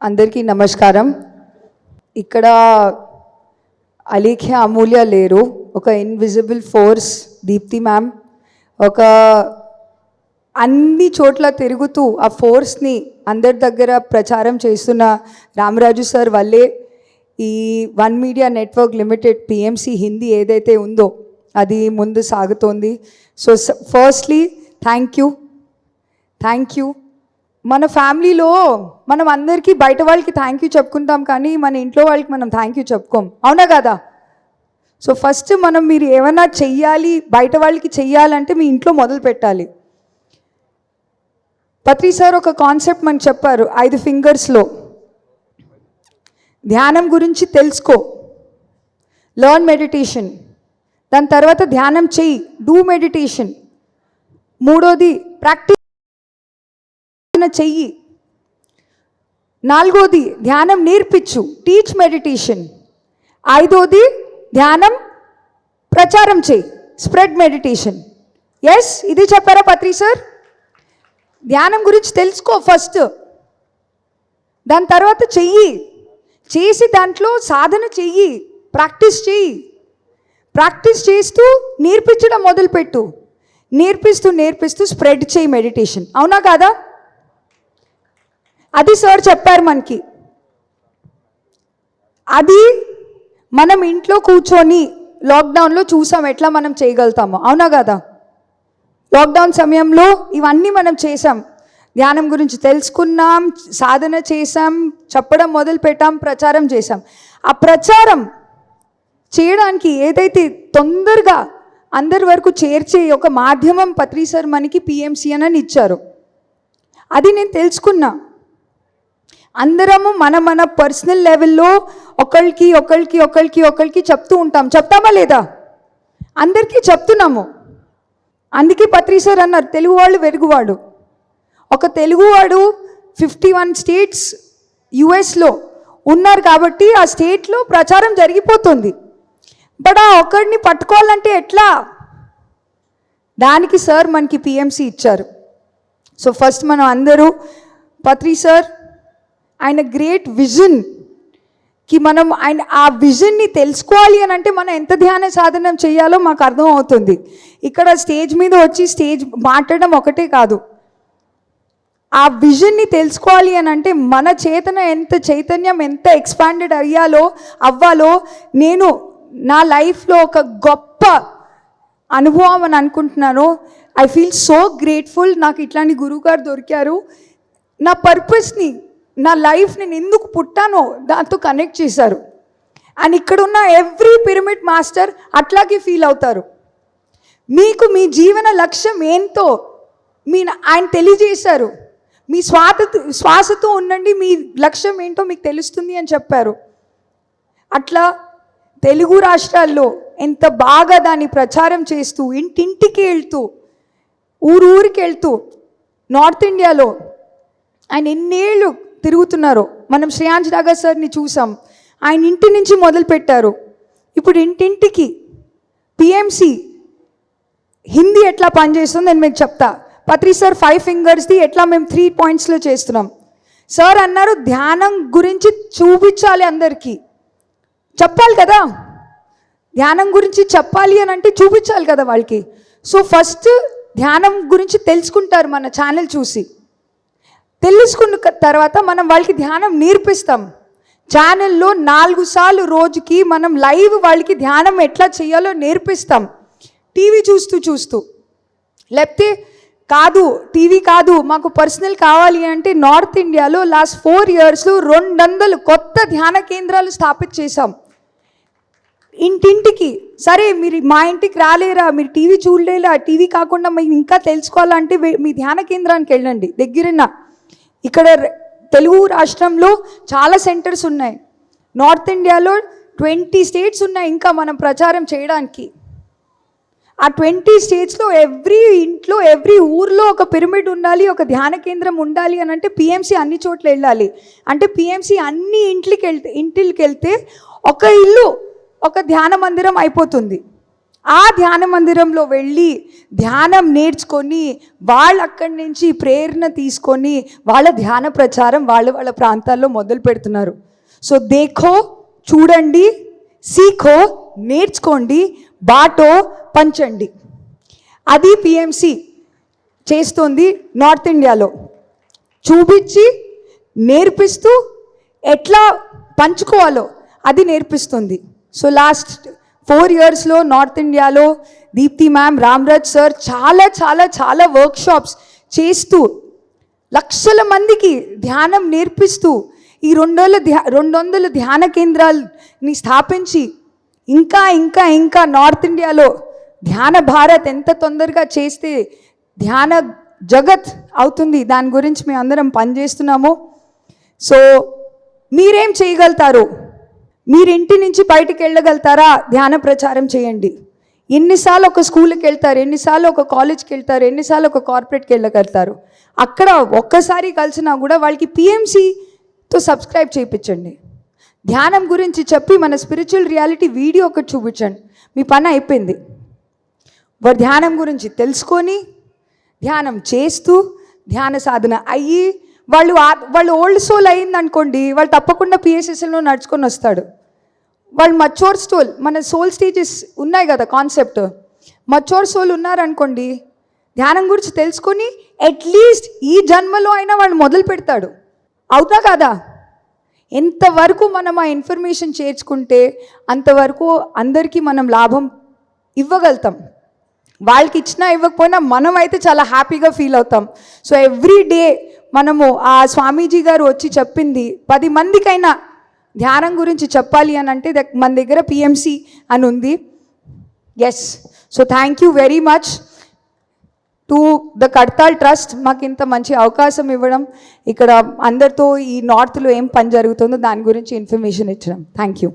అందరికీ నమస్కారం. ఇక్కడ అలీఖ్య అమూల్య లేరు ఒక ఇన్విజిబుల్ ఫోర్స్ దీప్తి మ్యామ్ ఒక అన్ని చోట్ల తిరుగుతూ ఆ ఫోర్స్ని అందరి దగ్గర ప్రచారం చేస్తున్న రామరాజు సార్ వల్లే ఈ one media network limited PMC Hindi ఏదైతే ఉందో అది ముందు సాగుతోంది. So firstly thank you thank you మన ఫ్యామిలీలో మనం అందరికీ బయట వాళ్ళకి థ్యాంక్ యూ చెప్పుకుంటాం కానీ మన ఇంట్లో వాళ్ళకి మనం థ్యాంక్ యూ చెప్పుకోం. అవునా కదా? సో ఫస్ట్ మనం మీరు ఏమైనా చెయ్యాలి బయట వాళ్ళకి చెయ్యాలంటే మీ ఇంట్లో మొదలు పెట్టాలి. పత్రి సార్ ఒక కాన్సెప్ట్ మనకు చెప్పారు ఐదు ఫింగర్స్లో ధ్యానం గురించి తెలుసుకో. లర్న్ మెడిటేషన్ దాని తర్వాత ధ్యానం చెయ్యి డూ మెడిటేషన్ మూడోది ప్రాక్టీస్ చెయ్యి. నాలుగోది ధ్యానం నేర్పించు. టీచ్ మెడిటేషన్ ఐదోది ధ్యానం ప్రచారం చేయి స్ప్రెడ్ మెడిటేషన్ ఎస్ ఇది చెప్పారా పత్రి సార్? ధ్యానం గురించి తెలుసుకో ఫస్ట్. దాని తర్వాత చెయ్యి. చేసి దాంట్లో సాధన చెయ్యి. ప్రాక్టీస్ చెయ్యి. ప్రాక్టీస్ చేస్తూ నేర్పించడం మొదలుపెట్టు. నేర్పిస్తూ నేర్పిస్తూ స్ప్రెడ్ చేయి మెడిటేషన్ అవునా కాదా? అది సార్ చెప్పారు మనకి. అది మనం ఇంట్లో కూర్చొని లాక్డౌన్లో చూసాం ఎట్లా మనం చేయగలుగుతామో. అవునా కదా? లాక్డౌన్ సమయంలో ఇవన్నీ మనం చేసాం. ధ్యానం గురించి తెలుసుకున్నాం సాధన చేసాం చెప్పడం మొదలు పెట్టాం ప్రచారం చేసాం. ఆ ప్రచారం చేయడానికి ఏదైతే తొందరగా అందరి వరకు చేర్చే ఒక మాధ్యమం పత్రి సార్ మనకి పిఎంసి అని ఇచ్చారు. అది నేను తెలుసుకున్నా. అందరము మన మన పర్సనల్ లెవెల్లో ఒకరికి ఒకరికి ఒకరికి ఒకరికి చెప్తూ ఉంటాం. చెప్తామా లేదా? అందరికీ చెప్తున్నాము. అందుకే పత్రి సార్ అన్నారు తెలుగు వాళ్ళు వెరుగువాడు. ఒక తెలుగువాడు ఫిఫ్టీ వన్ స్టేట్స్ యుఎస్లో ఉన్నారు కాబట్టి ఆ స్టేట్లో ప్రచారం జరిగిపోతుంది. బట్ ఆ ఒకరిని పట్టుకోవాలంటే ఎట్లా? దానికి సార్ మనకి పిఎంసి ఇచ్చారు. సో ఫస్ట్ మనం అందరూ పత్రి సార్ ఆయన గ్రేట్ విజన్. కి మనం ఆయన ఆ విజన్ని తెలుసుకోవాలి అని అంటే మనం ఎంత ధ్యాన సాధనం చేయాలో మాకు అర్థం అవుతుంది. ఇక్కడ స్టేజ్ మీద వచ్చి స్టేజ్ మాట్లాడడం ఒకటే కాదు. ఆ విజన్ని తెలుసుకోవాలి అని అంటే మన చేతన ఎంత చైతన్యం ఎంత ఎక్స్పాండెడ్ అయ్యాలో అవ్వాలో నేను నా లైఫ్లో ఒక గొప్ప అనుభవం అని అనుకుంటున్నాను. ఐ ఫీల్ సో గ్రేట్ఫుల్ నాకు ఇట్లాంటి గురువుగారు దొరికారు. నా పర్పస్ని నా లైఫ్ నేను ఎందుకు పుట్టానో దాంతో కనెక్ట్ చేశారు. అండ్ ఇక్కడున్న ఎవ్రీ పిరమిడ్ మాస్టర్ అట్లాగే ఫీల్ అవుతారు. మీకు మీ జీవన లక్ష్యం ఏంటో మీ ఆయన తెలియజేశారు. మీ స్వాత శ్వాసతో ఉండండి మీ లక్ష్యం ఏంటో మీకు తెలుస్తుంది అని చెప్పారు. అట్లా తెలుగు రాష్ట్రాల్లో ఎంత బాగా దాన్ని ప్రచారం చేస్తూ ఇంటింటికి వెళ్తూ ఊరు ఊరికి వెళ్తూ నార్త్ ఇండియాలో ఆయన ఎన్నేళ్ళు తిరుగుతున్నారో. మనం శ్రేయాంజ్ రాగా సార్ని చూసాం. ఆయన ఇంటి నుంచి మొదలు పెట్టారు ఇప్పుడు ఇంటింటికి పిఎంసి హిందీ ఎట్లా పనిచేస్తుందో నేను మీకు చెప్తా. పత్రి సార్ ఫైవ్ ఫింగర్స్ది ఎట్లా మేము త్రీ పాయింట్స్లో చేస్తున్నాం. సార్ అన్నారు ధ్యానం గురించి చూపించాలి అందరికీ. చెప్పాలి కదా. ధ్యానం గురించి చెప్పాలి అని అంటే చూపించాలి కదా వాళ్ళకి. సో ఫస్ట్ ధ్యానం గురించి తెలుసుకుంటారు మన ఛానల్ చూసి. తెలుసుకున్న తర్వాత మనం వాళ్ళకి ధ్యానం నేర్పిస్తాం. ఛానల్లో నాలుగు సార్లు రోజుకి మనం లైవ్ వాళ్ళకి ధ్యానం ఎట్లా చేయాలో నేర్పిస్తాం. టీవీ చూస్తూ చూస్తూ. లేకపోతే కాదు టీవీ కాదు మాకు పర్సనల్ కావాలి అంటే నార్త్ ఇండియాలో లాస్ట్ ఫోర్ ఇయర్స్లో రెండు వందలు కొత్త ధ్యాన కేంద్రాలు స్థాపిత చేశాం. ఇంటింటికి. సరే మీరు మా ఇంటికి రాలేరా? మీరు టీవీ చూడలేరా? టీవీ కాకుండా మీకు ఇంకా తెలుసుకోవాలంటే మీ ధ్యాన కేంద్రానికి వెళ్ళండి. దగ్గరన్నా ఇక్కడ తెలుగు రాష్ట్రంలో చాలా సెంటర్స్ ఉన్నాయి. నార్త్ ఇండియాలో ట్వంటీ స్టేట్స్ ఉన్నాయి ఇంకా మనం ప్రచారం చేయడానికి. ఆ ట్వంటీ స్టేట్స్లో ఎవ్రీ ఇంట్లో ఎవ్రీ ఊర్లో ఒక పిరమిడ్ ఉండాలి ఒక ధ్యాన కేంద్రం ఉండాలి అని అంటే పిఎంసి అన్ని చోట్ల వెళ్ళాలి. అంటే పిఎంసి అన్ని ఇంట్లకి వెళ్తే ఇంటికి వెళ్తే ఒక ఇల్లు ఒక ధ్యాన మందిరం అయిపోతుంది. ఆ ధ్యాన మందిరంలో వెళ్ళి ధ్యానం నేర్చుకొని వాళ్ళు అక్కడి నుంచి ప్రేరణ తీసుకొని వాళ్ళ ధ్యాన ప్రచారం వాళ్ళు వాళ్ళ ప్రాంతాల్లో మొదలు పెడుతున్నారు. సో దేఖో చూడండి సీఖో నేర్చుకోండి బాటో పంచండి. అది పిఎంసి చేస్తుంది నార్త్ ఇండియాలో. చూపించి నేర్పిస్తూ ఎట్లా పంచుకోవాలో అది నేర్పిస్తుంది. సో లాస్ట్ ఫోర్ ఇయర్స్లో నార్త్ ఇండియాలో దీప్తి మ్యామ్ రామ్రాజ్ సార్ చాలా చాలా చాలా వర్క్షాప్స్ చేస్తూ లక్షల మందికి ధ్యానం నేర్పిస్తూ ఈ రెండు వందల ధ్యా రెండు వందల ధ్యాన కేంద్రాలని స్థాపించి ఇంకా ఇంకా ఇంకా నార్త్ ఇండియాలో ధ్యాన భారత్ ఎంత తొందరగా చేస్తే ధ్యాన జగత్ అవుతుంది దాని గురించి మేము అందరం పనిచేస్తున్నాము. సో మీరేం చేయగలుగుతారు? మీరు ఇంటి నుంచి బయటికి వెళ్ళగలుగుతారా? ధ్యాన ప్రచారం చేయండి. ఎన్నిసార్లు ఒక స్కూల్కి వెళ్తారు? ఎన్నిసార్లు ఒక కాలేజ్కి వెళ్తారు? ఎన్నిసార్లు ఒక కార్పొరేట్కి వెళ్ళగలుగుతారు? అక్కడ ఒక్కసారి కలిసినా కూడా వాళ్ళకి పిఎంసీతో సబ్స్క్రైబ్ చేయించండి. ధ్యానం గురించి చెప్పి మన స్పిరిచువల్ రియాలిటీ వీడియో ఒకటి చూపించండి. మీ పని అయిపోయింది. వారు ధ్యానం గురించి తెలుసుకొని ధ్యానం చేస్తూ ధ్యాన సాధన అయ్యి వాళ్ళు వాళ్ళు ఓల్డ్ సోల్ అయింది అనుకోండి వాళ్ళు తప్పకుండా పిఎస్ఎస్ఎల్లో నడుచుకొని వస్తాడు. వాళ్ళు మచ్చోర్ స్టోల్ మన సోల్ స్టేజెస్ ఉన్నాయి కదా కాన్సెప్ట్ మచ్చోర్ సోల్ ఉన్నారనుకోండి ధ్యానం గురించి తెలుసుకొని అట్లీస్ట్ ఈ జన్మలో అయినా వాళ్ళు మొదలు పెడతాడు. అవుతా కాదా? ఎంతవరకు మనం ఆ ఇన్ఫర్మేషన్ చేర్చుకుంటే అంతవరకు అందరికీ మనం లాభం ఇవ్వగలుగుతాం. వాళ్ళకి ఇచ్చినా ఇవ్వకపోయినా మనం అయితే చాలా హ్యాపీగా ఫీల్ అవుతాం. సో ఎవ్రీ డే మనము ఆ స్వామీజీ గారు వచ్చి చెప్పింది పది మందికైనా ధ్యానం గురించి చెప్పాలి అని అంటే మన దగ్గర పిఎంసి అని ఉంది. Yes so thank you very much to the Kadthal trust మాకు ఇంత మంచి అవకాశం ఇవ్వడం ఇక్కడ అందరితో ఈ నార్త్లో ఏం పని జరుగుతుందో దాని గురించి ఇన్ఫర్మేషన్ ఇచ్చడం థ్యాంక్ యూ